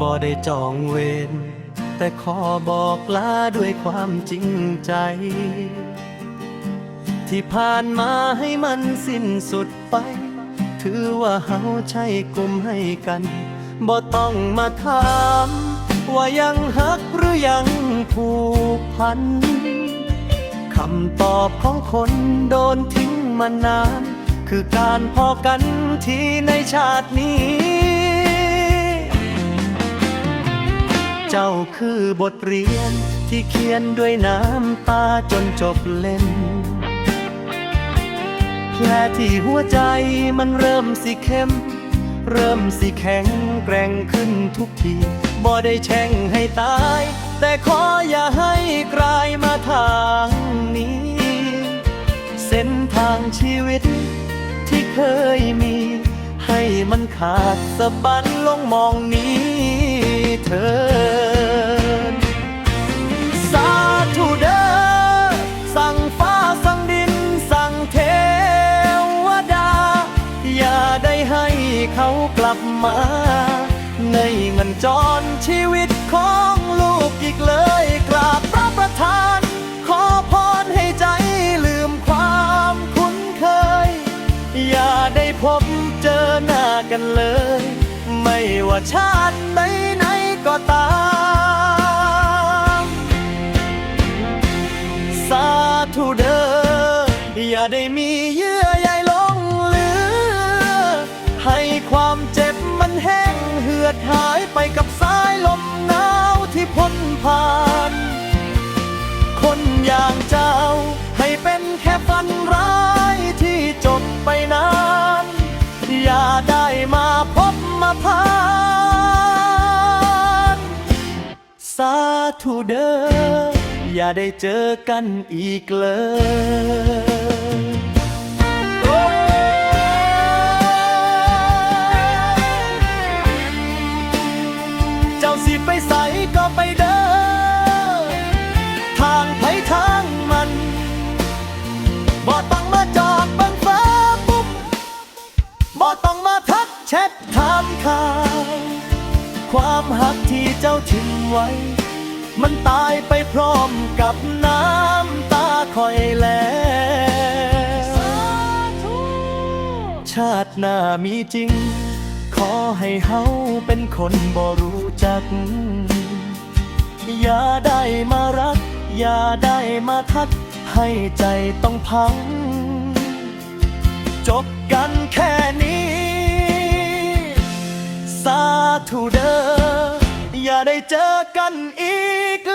บ่ได้จองเวรแต่ขอบอกลาด้วยความจริงใจ ที่ผ่านมาให้มันสิ้นสุดไป ถือว่าเฮาใช่กลุ่มให้กันบ่ต้องมาถามว่ายังฮักหรือยังผูกพันคำตอบของคนโดนทิ้งมานาน คือการพอกันที่ในชาตินี้ เจ้าคือบทเรียน ที่เขียนด้วยน้ำตาจนจบเล่มแผลที่หัวใจมันเริ่มสิเข้ม เริ่มสิแข็งแกร่งขึ้นทุกทีบ่ได้แช่งให้ตาย แต่ขออย่าให้กลายมาทางนี้ เส้นทางชีวิตที่เคยมี ให้มันขาดสะบันลงมองนี้ เธอสาธุเด้อสั่งฟ้าสั่งดินสั่งเทวดา อย่าได้ให้เขากลับมา ในเงินจรชีวิตของลูกอีกเลยกราบพระประธาน ขอพรให้ใจลืมความคุ้นเคย อย่าได้พบเจอหน้ากันเลย ไม่ว่าชาติไหน ก็ตาม สาธุเด้ออย่าได้มีเยื่อใยหลงเหลือ ให้ความเจ็บมันแห้งเหือดหายไปกับสายลมหนาวที่พ้นผ่าน คนอย่างเจ้า ให้เป็นแค่ฝันร้ายที่จบไปนาน อย่าได้มาพบมาพาาธุเด้ออย่าได้เจอกันอีกเลยเจ้าสิไปใส่ก็ไปเด้อทางไผทางมันบ่ต้องมาจอดบังฟ้าปุ๊บบ่ต้องมาทักแชทถามข่าว ความหักที่เจ้าทิ้งไว้ มันตายไปพร้อมกับน้ำตาคอยแล้วชาติหน้ามีจริง ขอให้เฮาเป็นคนบ่รู้จัก อย่าได้มารัก อย่าได้มาทัก ให้ใจต้องพัง จบกันแค่นี้ ทูเดออย่าได้เจอกันอีก